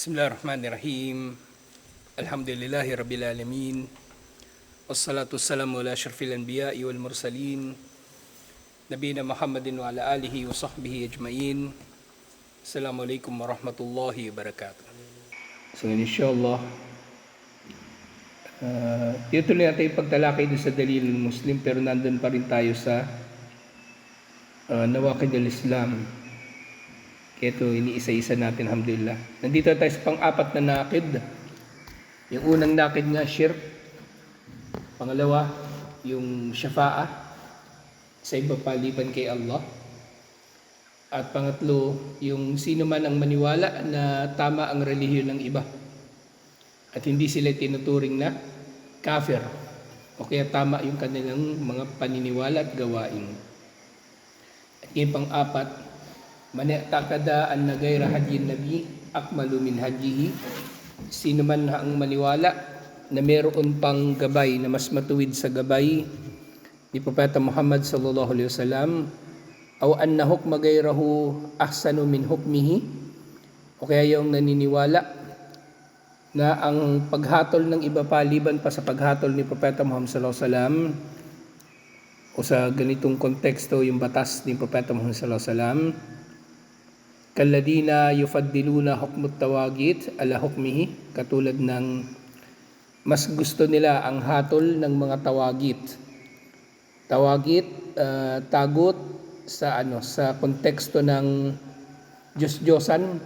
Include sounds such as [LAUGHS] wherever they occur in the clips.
Bismillahirrahmanirrahim. Alhamdulillahi Rabbil Alamin. Wassalatu wassalamu ala syarfil anbiya'i wal mursalin. Nabina Muhammadin wa ala alihi wa sahbihi ajma'in. Assalamualaikum warahmatullahi wabarakatuh. So inshallah, uh, ituloy natin pagtalakay doon sa dalil Muslim pero nandun pa rin tayo sa uh, nawakid al-Islam. Kaya ito, iniisa-isa natin, alhamdulillah. Nandito tayo sa pang-apat na nakid. Yung unang nakid nga, shirk. Pangalawa, yung shafa'a sa iba paliban kay Allah. At pangatlo, yung sino man ang maniwala na tama ang relihiyon ng iba. At hindi sila tinuturing na kafir. O kaya tama yung kanilang mga paniniwala at gawain. At yung pang-apat, Man i'taqada anna ghayra hadyin nabi akmalu min hadihi. Sino man ang maniwala na meron pang gabay na mas matuwid sa gabay ni Propeta Muhammad sallallahu alaihi wasallam aw anna hukma ghayrahu ahsanu min hukmihi o kaya yung naniniwala na ang paghatol ng iba paliban pa sa paghatol ni Propeta Muhammad sallallahu alaihi wasallam o sa ganitong konteksto yung batas ni Propeta Muhammad sallallahu alaihi wasallam kalladina yufaddiluna hukmut tawagit ala hukmihi katulad ng mas gusto nila ang hatol ng mga tawagit. Tawagit uh, tagot sa ano sa konteksto ng Diyos-Diyosan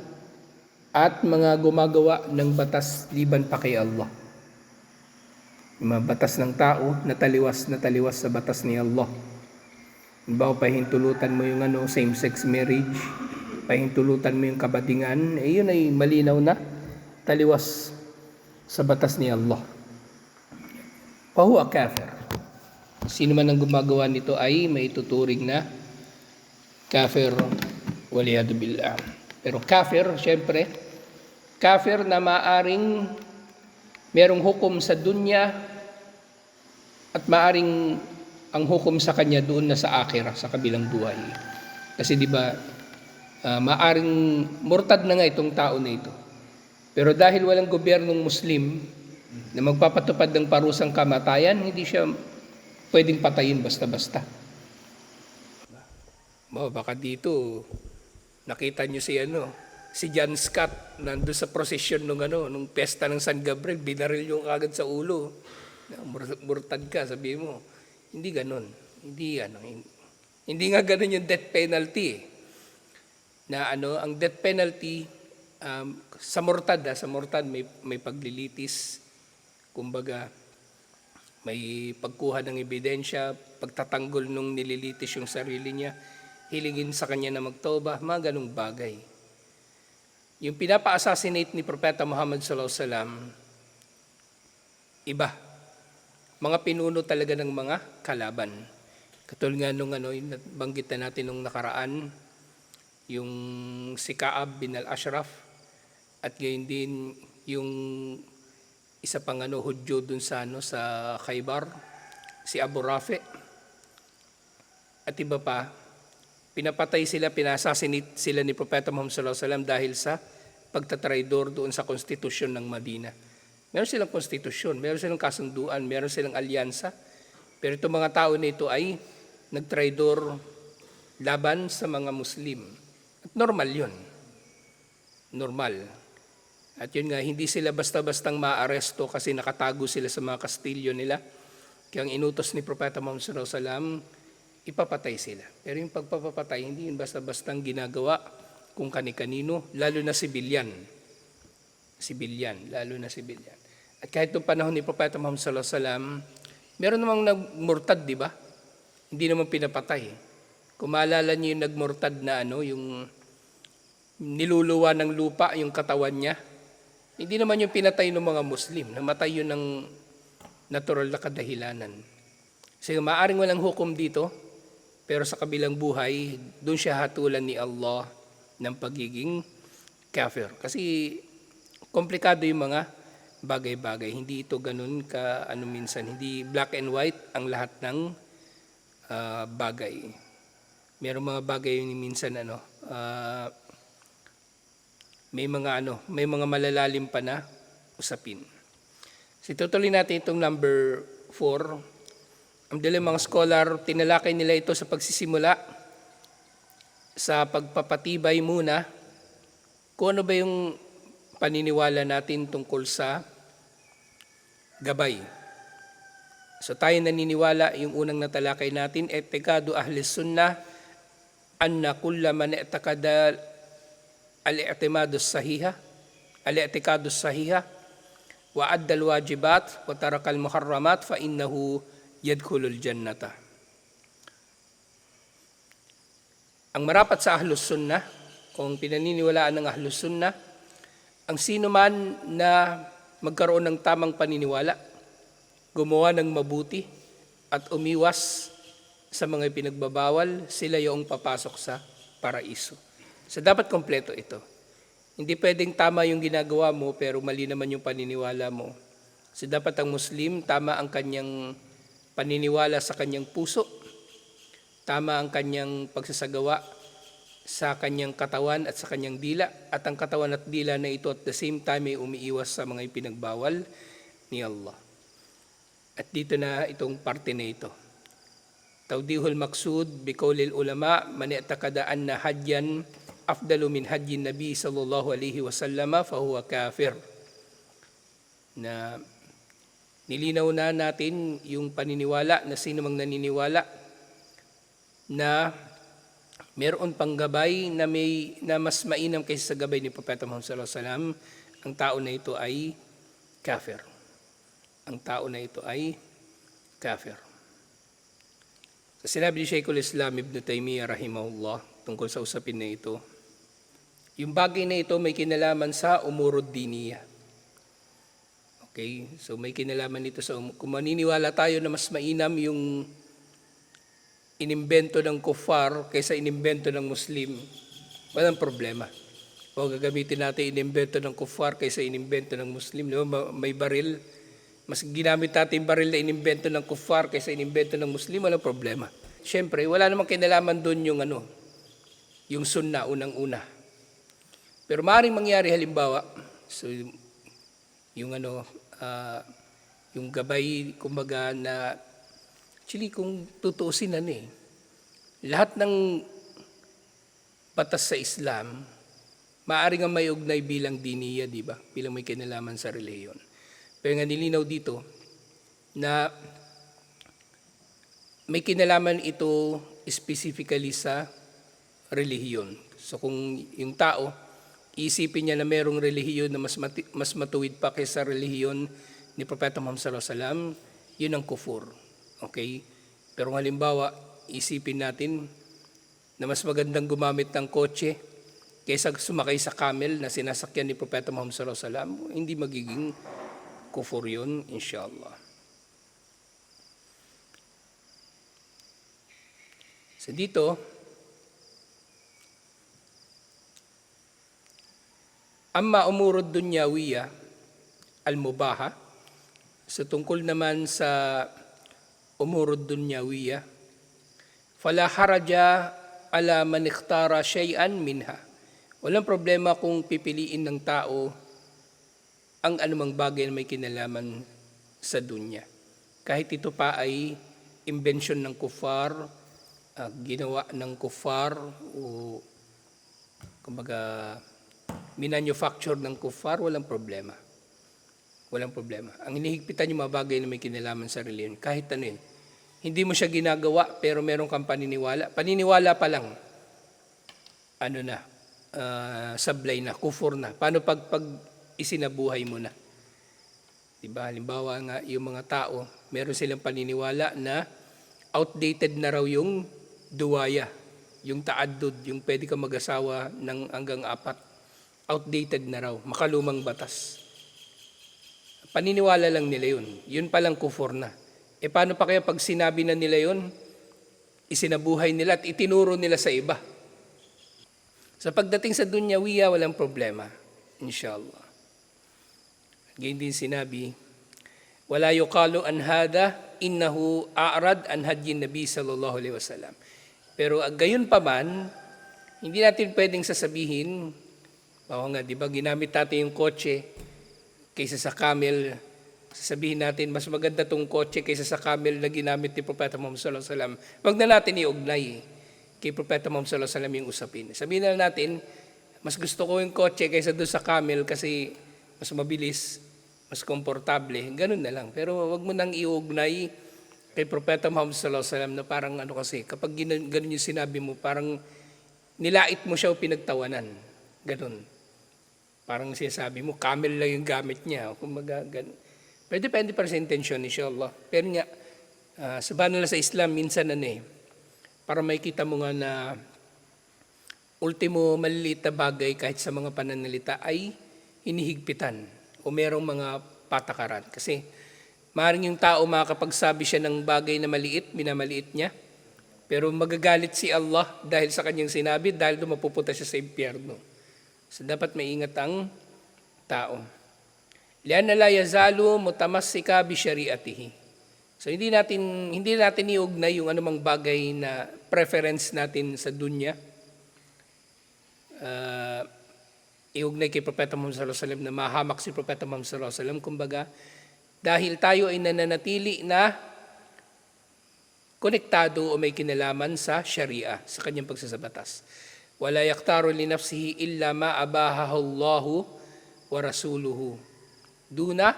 at mga gumagawa ng batas liban pa kay Allah. Yung mga batas ng tao na taliwas na taliwas sa batas ni Allah. Halimbawa, pahintulutan mo yung ano, same-sex marriage, pahintulutan mo yung kabadingan, eh yun ay malinaw na taliwas sa batas ni Allah. Pahuwa kafir. Sino man ang gumagawa nito ay maituturing na kafir waliyadu billah. Pero kafir, syempre, kafir na maaring merong hukom sa dunya at maaring ang hukom sa kanya doon na sa akhirah, sa kabilang buhay. Kasi di ba uh, maaring murtad na nga itong tao na ito. Pero dahil walang gobyernong Muslim na magpapatupad ng parusang kamatayan, hindi siya pwedeng patayin basta-basta. Ba, baka dito nakita niyo si ano, si John Scott nandoon sa prosesyon nung ano, nung pesta ng San Gabriel, binaril yung agad sa ulo. Murtad ka, sabi mo. Hindi ganon. Hindi ano, hindi nga ganon yung death penalty. Eh na ano ang death penalty um, sa mortad ha, sa mortad may may paglilitis. Kumbaga may pagkuha ng ebidensya pagtatanggol nung nililitis yung sarili niya hilingin sa kanya na magtoba mga ganong bagay. Yung pinapa-assassinate ni Propeta Muhammad sallallahu alaihi wasallam iba. Mga pinuno talaga ng mga kalaban. Katulad nga nung ano banggit na natin nung nakaraan yung si Kaab bin al-Ashraf at gayon din yung isa pang ano Hudyo dun sa ano sa Khaybar si Abu Rafi at iba pa. Pinapatay sila pinasasinit sila ni Propeta Muhammad sallallahu alaihi wasallam dahil sa pagtatraidor doon sa konstitusyon ng Madina. Meron silang konstitusyon meron silang kasunduan meron silang alyansa pero itong mga tao na ito ay nagtraidor laban sa mga Muslim normal yun. Normal. At yun nga, hindi sila basta-bastang maaresto kasi nakatago sila sa mga kastilyo nila. Kaya ang inutos ni Propeta Muhammad wasallam, ipapatay sila. Pero yung pagpapatay, hindi yun basta-bastang ginagawa kung kani-kanino, lalo na sibilyan. Sibilyan, lalo na sibilyan. At kahit noong panahon ni Propeta Muhammad wasallam, meron namang nagmurtad, di ba? Hindi naman pinapatay. Kung maalala niyo yung nagmurtad na ano, yung niluluwa ng lupa yung katawan niya, hindi naman yung pinatay ng mga Muslim, namatay yun ng natural na kadahilanan. Kasi maaring walang hukom dito, pero sa kabilang buhay, doon siya hatulan ni Allah ng pagiging kafir. Kasi komplikado yung mga bagay-bagay. Hindi ito ganun ka ano minsan, hindi black and white ang lahat ng uh, bagay merong mga bagay yung minsan ano, uh, may mga ano, may mga malalalim pa na usapin. So tutuloy natin itong number 4. Ang dali mga scholar, tinalakay nila ito sa pagsisimula sa pagpapatibay muna kung ano ba yung paniniwala natin tungkol sa gabay. So tayo naniniwala, yung unang natalakay natin, etikadu ahli sunnah, anna kulla man i'takada al-i'timadu sahiha, al-i'tikadu sahiha, wa adda al-wajibat, wa taraka al-muharramat, fa innahu yadkhulul jannata. Ang marapat sa ahlus sunnah, kung pinaniniwalaan ng ahlus sunnah, ang sino man na magkaroon ng tamang paniniwala, gumawa ng mabuti at umiwas sa mga pinagbabawal, sila yung papasok sa paraiso. So dapat kompleto ito. Hindi pwedeng tama yung ginagawa mo pero mali naman yung paniniwala mo. So dapat ang Muslim, tama ang kanyang paniniwala sa kanyang puso, tama ang kanyang pagsasagawa sa kanyang katawan at sa kanyang dila at ang katawan at dila na ito at the same time ay umiiwas sa mga ipinagbawal ni Allah. At dito na itong parte na ito. Tawdihul maksud biqaulil ulama man i'taqada anna hajjan afdalu min hajjin nabi sallallahu alaihi wasallam fa huwa kafir. Na nilinaw na natin yung paniniwala na sino mang naniniwala na meron pang gabay na may na mas mainam kaysa sa gabay ni Propeta Muhammad sallallahu alaihi wasallam, ang tao na ito ay kafir. Ang tao na ito ay kafir. Sa sinabi ni Sheikhul Islam Ibn Taymiyyah rahimahullah tungkol sa usapin na ito, yung bagay na ito may kinalaman sa umurod diniya. Okay, so may kinalaman ito sa um- kung maniniwala tayo na mas mainam yung inimbento ng kuffar kaysa inimbento ng Muslim, walang problema. O gagamitin natin inimbento ng kuffar kaysa inimbento ng Muslim. Di May baril, mas ginamit natin yung baril na inimbento ng kuffar kaysa inimbento ng Muslim, walang problema. Siyempre, wala namang kinalaman doon yung ano, yung sunna unang-una. Pero maaaring mangyari halimbawa, so yung ano, ah, yung gabay, kumbaga na, actually kung tutuusin ano eh, lahat ng batas sa Islam, maaaring ang may ugnay bilang diniya, di ba? Bilang may kinalaman sa reliyon. Pero nga nilinaw dito na may kinalaman ito specifically sa relihiyon. So kung yung tao, isipin niya na merong relihiyon na mas, mati- mas matuwid pa kaysa relihiyon ni Propeta Muhammad sallallahu alaihi wasallam, yun ang kufur. Okay? Pero halimbawa, isipin natin na mas magandang gumamit ng kotse kaysa sumakay sa camel na sinasakyan ni Propeta Muhammad sallallahu alaihi wasallam, hindi magiging kufur yun, inshallah. So dito, Amma umurod dunyawiya al-mubaha. So tungkol naman sa umurod dunyawiya, fala haraja ala man ikhtara shay'an minha. Walang problema kung pipiliin ng tao ang anumang bagay na may kinalaman sa dunya. Kahit ito pa ay invention ng kufar, ah, ginawa ng kufar o kumbaga minanufacture ng kufar, walang problema. Walang problema. Ang hinihigpitan yung mga bagay na may kinalaman sa reliyon, kahit ano yun. Hindi mo siya ginagawa, pero meron kang paniniwala. Paniniwala pa lang, ano na, ah, sablay na, kufur na. Paano pag, pag isinabuhay mo na? Diba? Halimbawa nga, yung mga tao, meron silang paniniwala na outdated na raw yung duwaya, yung taaddud, yung pwede ka mag-asawa ng hanggang apat. Outdated na raw, makalumang batas. Paniniwala lang nila yun. Yun palang kufor na. E paano pa kaya pag sinabi na nila yun, isinabuhay nila at itinuro nila sa iba? Sa pagdating sa dunyawiya, walang problema. Inshallah. Ganyan din sinabi, wala yuqalu an hada innahu a'rad an hadyin nabi sallallahu alaihi wasallam. Pero ah, gayon pa man, hindi natin pwedeng sasabihin Oo nga, di ba, ginamit natin yung kotse kaysa sa camel. Sasabihin natin, mas maganda tong kotse kaysa sa camel na ginamit ni Propeta Muhammad sallallahu alaihi wasallam. Huwag na natin iugnay kay Propeta Muhammad sallallahu alaihi wasallam yung usapin. Sabihin na natin, mas gusto ko yung kotse kaysa doon sa camel kasi mas mabilis, mas komportable. Ganun na lang. Pero wag mo nang iugnay kay Propeta Muhammad sallallahu alaihi wasallam na parang ano kasi, kapag ganun yung sinabi mo, parang nilait mo siya o pinagtawanan. Ganun. Parang sinasabi mo, camel lang yung gamit niya. Kumbaga, ganun. Pero depende pa rin sa intensyon, inshallah. Pero nga, ah, sa banal na sa Islam, minsan ano eh, para makita mo nga na ultimo maliliit na bagay kahit sa mga pananalita ay hinihigpitan o merong mga patakaran. Kasi maaaring yung tao makakapagsabi siya ng bagay na maliit, minamaliit niya, pero magagalit si Allah dahil sa kanyang sinabi, dahil doon mapupunta siya sa impyerno. So dapat maingat ang tao. Lian la yazalu mutamassika bi syariatihi. So hindi natin hindi natin iugnay yung anumang bagay na preference natin sa dunya. Uh, iugnay kay Propeta Muhammad sallallahu alaihi wasallam na mahamak si Propeta Muhammad sallallahu alaihi wasallam kumbaga dahil tayo ay nananatili na konektado o may kinalaman sa Sharia, sa kanyang pagsasabatas. Li nafsihi illa ma abahahu Allahu wa rasuluhu. Duna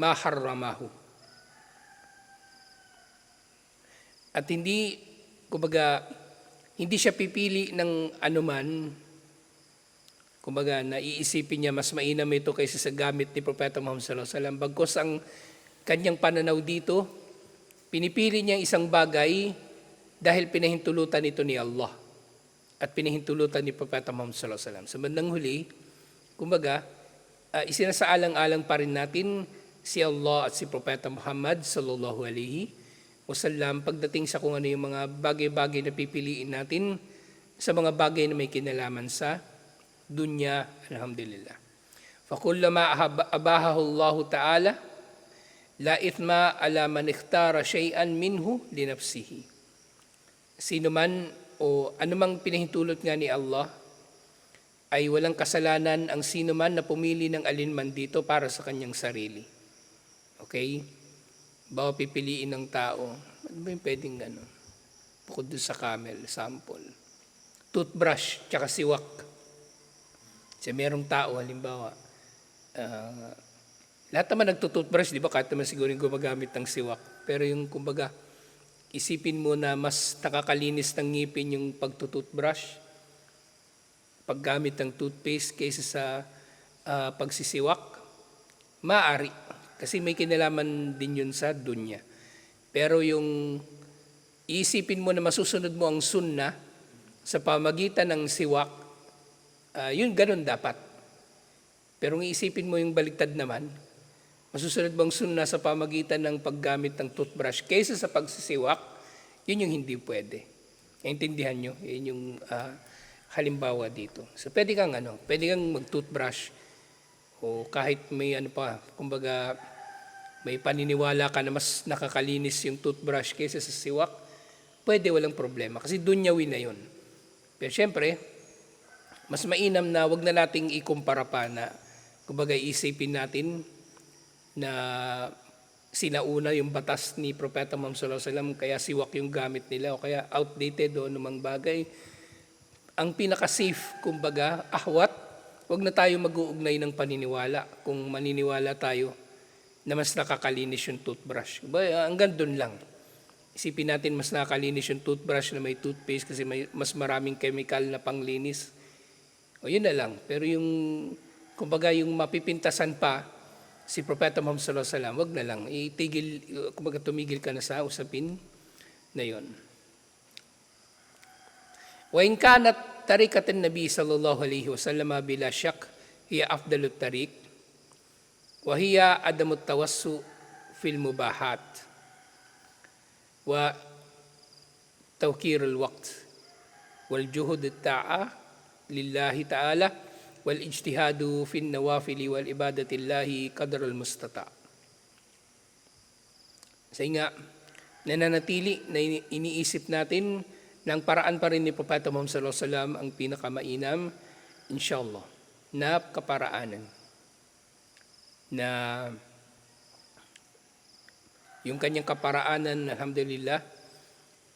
ma harramahu. At hindi, kumbaga, hindi siya pipili ng anuman, kumbaga, naiisipin niya mas mainam ito kaysa sa gamit ni Propeta Muhammad sallallahu alaihi wasallam. Bagkos ang kanyang pananaw dito, pinipili niya isang bagay dahil pinahintulutan ito ni Allah at pinahintulutan ni Propeta Muhammad sallallahu alaihi wasallam. Sa bandang huli, kumbaga, uh, isinasaalang-alang pa rin natin si Allah at si Propeta Muhammad sallallahu alaihi wasallam pagdating sa kung ano yung mga bagay-bagay na pipiliin natin sa mga bagay na may kinalaman sa dunya, alhamdulillah. فَكُلَّمَا أَبَاهَهُ اللَّهُ تَعَالَى La ithma ala man ikhtara shay'an minhu li nafsihi. Sino man o anumang pinahintulot nga ni Allah ay walang kasalanan ang sino man na pumili ng alinman dito para sa kanyang sarili. Okay? Bawa pipiliin ng tao. Ano ba yung pwedeng gano'n? Bukod doon sa camel, sample. Toothbrush, tsaka siwak. Kasi merong tao, halimbawa, uh, lahat naman nagtututbrush, di ba? Kahit naman siguro yung gumagamit ng siwak. Pero yung, kumbaga, isipin mo na mas nakakalinis ng ngipin yung pagtututbrush, paggamit ng toothpaste kaysa sa uh, pagsisiwak, maaari. Kasi may kinalaman din yun sa dunya. Pero yung isipin mo na masusunod mo ang sunna sa pamagitan ng siwak, uh, yun ganun dapat. Pero kung isipin mo yung baliktad naman, masusunod bang sunna sa pamagitan ng paggamit ng toothbrush kaysa sa pagsisiwak, yun yung hindi pwede. Intindihan nyo? Yun yung uh, halimbawa dito. So pwede kang ano, pwede kang mag-toothbrush o kahit may ano pa, kumbaga may paniniwala ka na mas nakakalinis yung toothbrush kaysa sa siwak, pwede walang problema kasi dunyawi na yun. Pero syempre, mas mainam na wag na nating ikumpara pa na kumbaga isipin natin na sinauna yung batas ni Propeta Muhammad sallallahu alaihi wasallam kaya siwak yung gamit nila o kaya outdated o anumang bagay. Ang pinaka-safe, kumbaga, ahwat, wag na tayo mag-uugnay ng paniniwala kung maniniwala tayo na mas nakakalinis yung toothbrush. Ba, hanggang doon lang. Isipin natin mas nakakalinis yung toothbrush na may toothpaste kasi may, mas maraming chemical na panglinis. O yun na lang. Pero yung, kumbaga yung mapipintasan pa, si Propeta Muhammad sallallahu alaihi wasallam, wag na lang itigil kumbaga tumigil ka na sa usapin na 'yon. Wa in kanat tariqatan nabi sallallahu alaihi wasallam bila shak hiya afdalut tariq wa hiya adamut tawassu fil mubahat wa tawkirul waqt wal juhud at-ta'a lillahi ta'ala والاجتهاد في النوافل والعبادة الله قدر المستطاع Kasi nga, nananatili na iniisip natin ng paraan pa rin ni Propeta Muhammad sallallahu alaihi wasallam ang pinakamainam, inshallah. na kaparaanan na yung kanyang kaparaanan, alhamdulillah,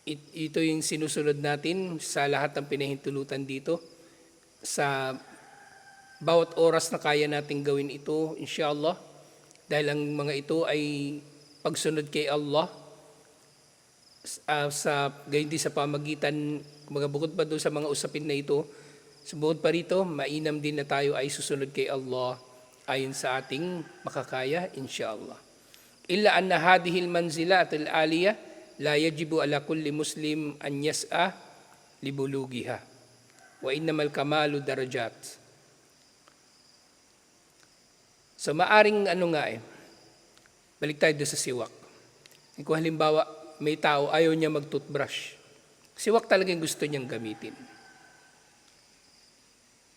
it- ito yung sinusunod natin sa lahat ng pinahintulutan dito. Sa bawat oras na kaya nating gawin ito, inshallah, dahil ang mga ito ay pagsunod kay Allah, uh, sa gayon din sa pamagitan, mga bukod pa doon sa mga usapin na ito, Subukod pa rito, mainam din na tayo ay susunod kay Allah ayon sa ating makakaya, inshallah. Illa anna hadhihi al-manzilat al-aliyah la yajibu ala kulli muslim an yas'a libulugiha. Wa innamal kamalu darajat. So maaring ano nga eh, balik tayo sa siwak. Kung halimbawa, may tao ayaw niya mag-toothbrush. Siwak talaga yung gusto niyang gamitin.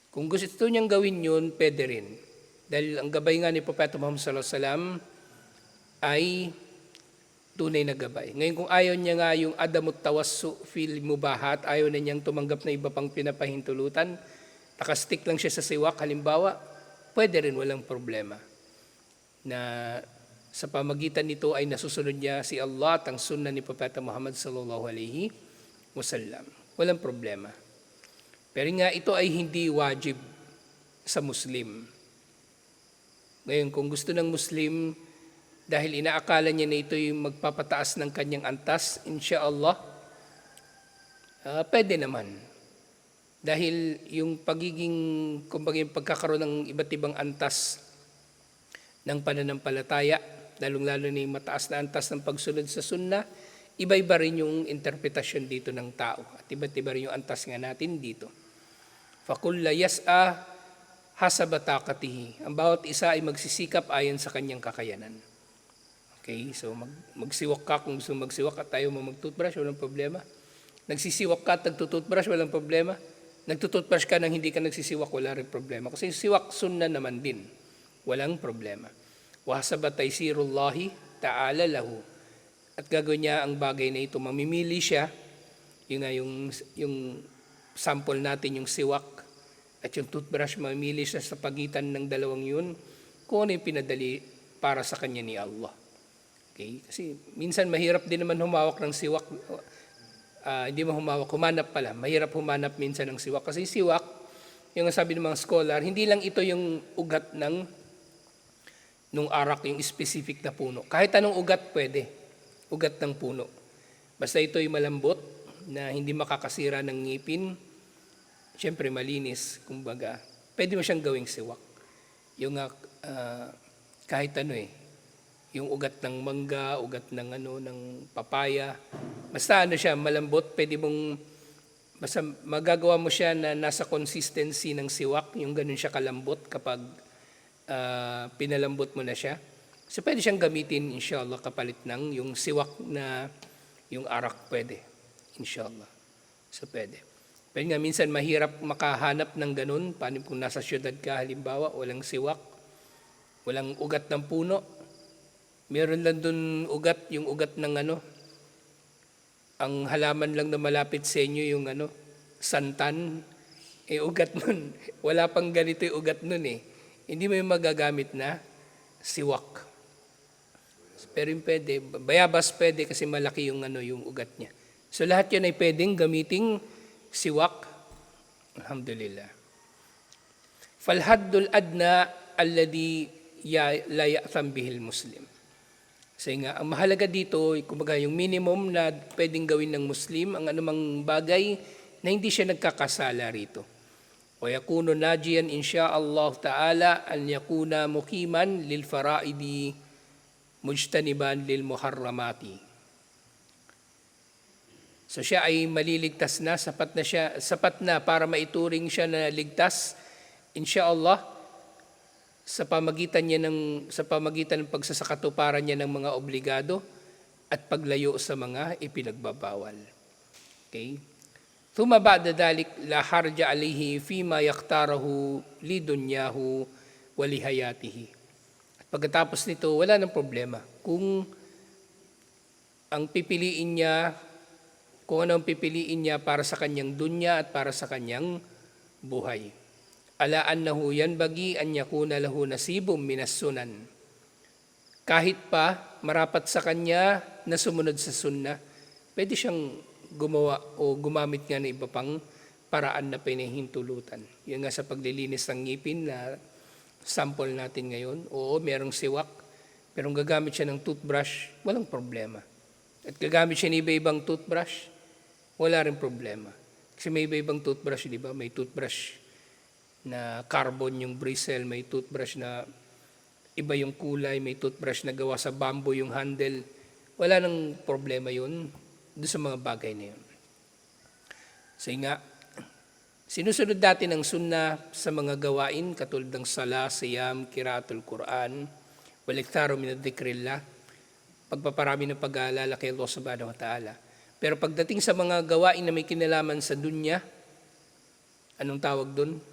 Kung gusto niyang gawin yun, pwede rin. Dahil ang gabay nga ni Propeta Muhammad sallallahu alaihi wasallam ay tunay na gabay. Ngayon kung ayaw niya nga yung adamut tawassu fil mubahat, ayaw na niyang tumanggap na iba pang pinapahintulutan, nakastick lang siya sa siwak, halimbawa, pwede rin, walang problema. Na sa pamagitan nito ay nasusunod niya si Allah at ang sunnah ni Propeta Muhammad sallallahu alaihi wasallam. Walang problema. Pero nga ito ay hindi wajib sa Muslim. Ngayon, kung gusto ng Muslim, dahil inaakala niya na ito yung magpapataas ng kanyang antas, insyaAllah, uh, pwede naman. Dahil yung pagiging, kumbaga yung pagkakaroon ng iba't ibang antas ng pananampalataya, lalong-lalo na yung mataas na antas ng pagsunod sa sunnah, iba-iba rin yung interpretasyon dito ng tao. At iba't iba rin yung antas nga natin dito. Fakulla yas'a hasaba taqatihi. Ang bawat isa ay magsisikap ayon sa kanyang kakayanan. Okay, so mag, magsiwak ka kung gusto magsiwak at tayo mo mag-toothbrush, walang problema. Nagsisiwak ka at walang problema. Nagtutoothbrush ka nang hindi ka nagsisiwak, wala rin problema. Kasi siwak sunna naman din. Walang problema. Wahasaba taysirullahi ta'ala lahu. At gagawin niya ang bagay na ito. Mamimili siya, yun nga yung, yung sample natin yung siwak at yung toothbrush, mamili siya sa pagitan ng dalawang yun kung ano yung pinadali para sa kanya ni Allah. Okay? Kasi minsan mahirap din naman humawak ng siwak. Uh, hindi mo humawak, humanap pala. Mahirap humanap minsan ng siwak. Kasi siwak, yung sabi ng mga scholar, hindi lang ito yung ugat ng nung arak, yung specific na puno. Kahit anong ugat pwede. Ugat ng puno. Basta ito ay malambot, na hindi makakasira ng ngipin, siyempre malinis, kumbaga, pwede mo siyang gawing siwak. Yung uh, kahit ano eh, yung ugat ng mangga, ugat ng ano, ng papaya, basta ano siya, malambot, pwede mong, basta magagawa mo siya na nasa consistency ng siwak, yung ganun siya kalambot kapag uh, pinalambot mo na siya. So pwede siyang gamitin, inshallah, kapalit ng yung siwak na yung arak pwede. Inshallah. So pwede. Pero nga minsan mahirap makahanap ng ganun. Paano kung nasa syudad ka halimbawa, walang siwak, walang ugat ng puno. Meron lang dun ugat, yung ugat ng ano, ang halaman lang na malapit sa inyo yung ano, santan, eh ugat nun. [LAUGHS] Wala pang ganito yung ugat nun eh. Hindi mo yung magagamit na siwak. Pero yung pwede, bayabas pwede kasi malaki yung ano yung ugat niya. So lahat yan ay pwedeng gamiting siwak. Alhamdulillah. Falhaddul adna alladhi la ya'tham bihil muslim. Kasi nga, ang mahalaga dito, kumbaga yung minimum na pwedeng gawin ng Muslim, ang anumang bagay na hindi siya nagkakasala rito. O yakuno najiyan insya Allah ta'ala an yakuna mukiman lil faraidi mujtaniban lil muharramati. So siya ay maliligtas na, sapat na siya, sapat na para maituring siya na ligtas. Inshallah, sa pamagitan niya ng sa pamagitan ng pagsasakatuparan niya ng mga obligado at paglayo sa mga ipinagbabawal. Okay? Thumma ba'da dalik la harja alayhi fima yaktarahu li dunyahu wa li hayatihi. At pagkatapos nito, wala nang problema. Kung ang pipiliin niya kung ano ang pipiliin niya para sa kanyang dunya at para sa kanyang buhay. Ala annahu yanbagi an yakuna lahu nasibum minas sunan. Kahit pa marapat sa kanya na sumunod sa sunnah, pwede siyang gumawa o gumamit nga ng iba pang paraan na pinahintulutan. Yan nga sa paglilinis ng ngipin na sample natin ngayon. Oo, merong siwak, pero gagamit siya ng toothbrush, walang problema. At gagamit siya ng iba-ibang toothbrush, wala rin problema. Kasi may iba-ibang toothbrush, di ba? May toothbrush na carbon yung bristle, may toothbrush na iba yung kulay, may toothbrush na gawa sa bamboo yung handle. Wala nang problema yun doon sa mga bagay na yun. So nga, sinusunod natin ang sunna sa mga gawain katulad ng sala, siyam, kiraatul Quran, waliktaro minadikrillah, pagpaparami ng pag-aalala kay Allah subhanahu wa ta'ala. Pero pagdating sa mga gawain na may kinalaman sa dunya, anong tawag doon?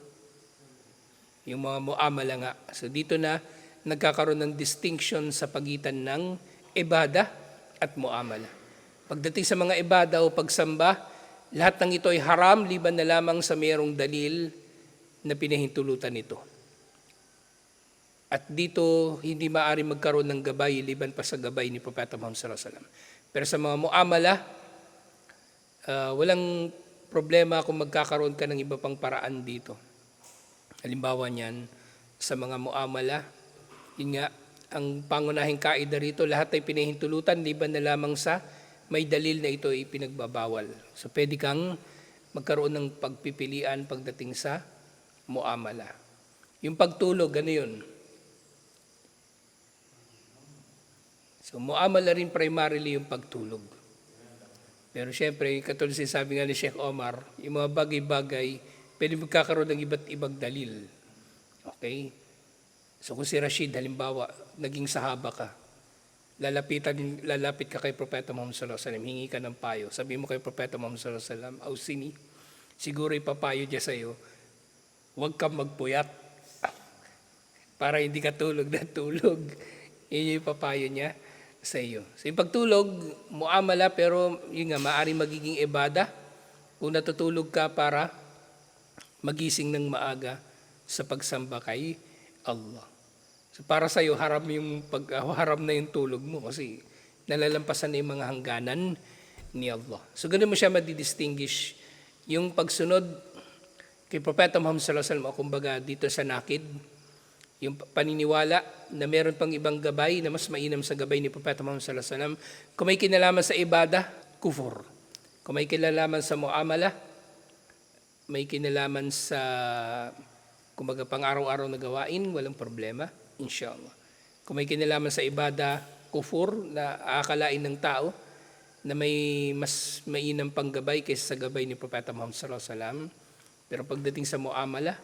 Yung mga muamala nga. So dito na nagkakaroon ng distinction sa pagitan ng ibada at muamala. Pagdating sa mga ibada o pagsamba, lahat ng ito ay haram liban na lamang sa mayroong dalil na pinahintulutan nito. At dito, hindi maaari magkaroon ng gabay liban pa sa gabay ni Propeta Muhammad sallallahu alaihi wasallam. Pero sa mga muamala, ah, walang problema kung magkakaroon ka ng iba pang paraan dito. Halimbawa niyan, sa mga muamala, yun nga, ang pangunahing kaida rito, lahat ay pinahintulutan, liban na lamang sa may dalil na ito ay pinagbabawal. So pwede kang magkaroon ng pagpipilian pagdating sa muamala. Yung pagtulog, ano yun? So muamala rin primarily yung pagtulog. Pero syempre, katulad sabi nga ni Sheikh Omar, yung mga bagay-bagay, pwede magkakaroon ng iba't ibang dalil. Okay? So kung si Rashid, halimbawa, naging sahaba ka, lalapitan, lalapit ka kay Propeta Muhammad sallallahu alaihi wasallam, hingi ka ng payo. Sabi mo kay Propeta Muhammad sallallahu alaihi wasallam, Ausini, siguro ipapayo niya sa iyo, huwag kang magpuyat [LAUGHS] para hindi ka tulog na tulog. [LAUGHS] Yun yung ipapayo niya sa iyo. So yung pagtulog, muamala, pero yun nga, maaari magiging ibada kung natutulog ka para magising ng maaga sa pagsamba kay Allah. So para sa iyo haram yung pag ah, haram na yung tulog mo kasi nalalampasan na yung mga hangganan ni Allah. So ganun mo siya madidistinguish yung pagsunod kay Propeta Muhammad sallallahu alaihi wasallam kumbaga dito sa nakid yung paniniwala na meron pang ibang gabay na mas mainam sa gabay ni Propeta Muhammad sallallahu alaihi wasallam kung may kinalaman sa ibada kufur kung may kinalaman sa muamala may kinalaman sa kumbaga pang araw-araw na gawain, walang problema, inshallah. Kung may kinalaman sa ibada, kufur, na aakalain ng tao, na may mas mainam pang gabay kaysa sa gabay ni Propeta Muhammad sallallahu alaihi wasallam. Pero pagdating sa muamala,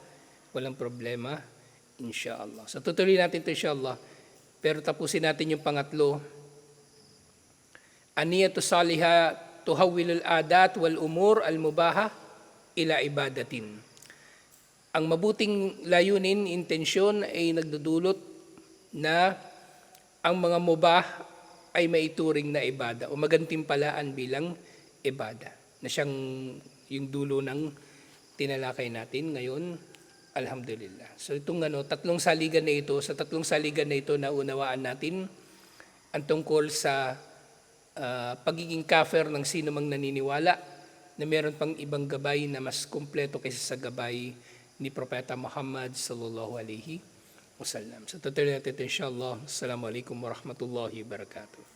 walang problema, inshallah. So tutuloy natin ito inshallah. Pero tapusin natin yung pangatlo. Aniyatu saliha tuhawilul adat wal umur al mubaha ila ibadatin. Ang mabuting layunin, intensyon ay nagdudulot na ang mga mubah ay maituring na ibada o magantimpalaan bilang ibada na siyang yung dulo ng tinalakay natin ngayon alhamdulillah so itong ano tatlong saligan na ito sa tatlong saligan na ito na unawaan natin ang tungkol sa ah, pagiging kafir ng sino mang naniniwala na meron pang ibang gabay na mas kumpleto kaysa sa gabay ni Propeta Muhammad sallallahu alaihi wasallam. So tutuloy natin ito inshallah. Assalamualaikum warahmatullahi wabarakatuh.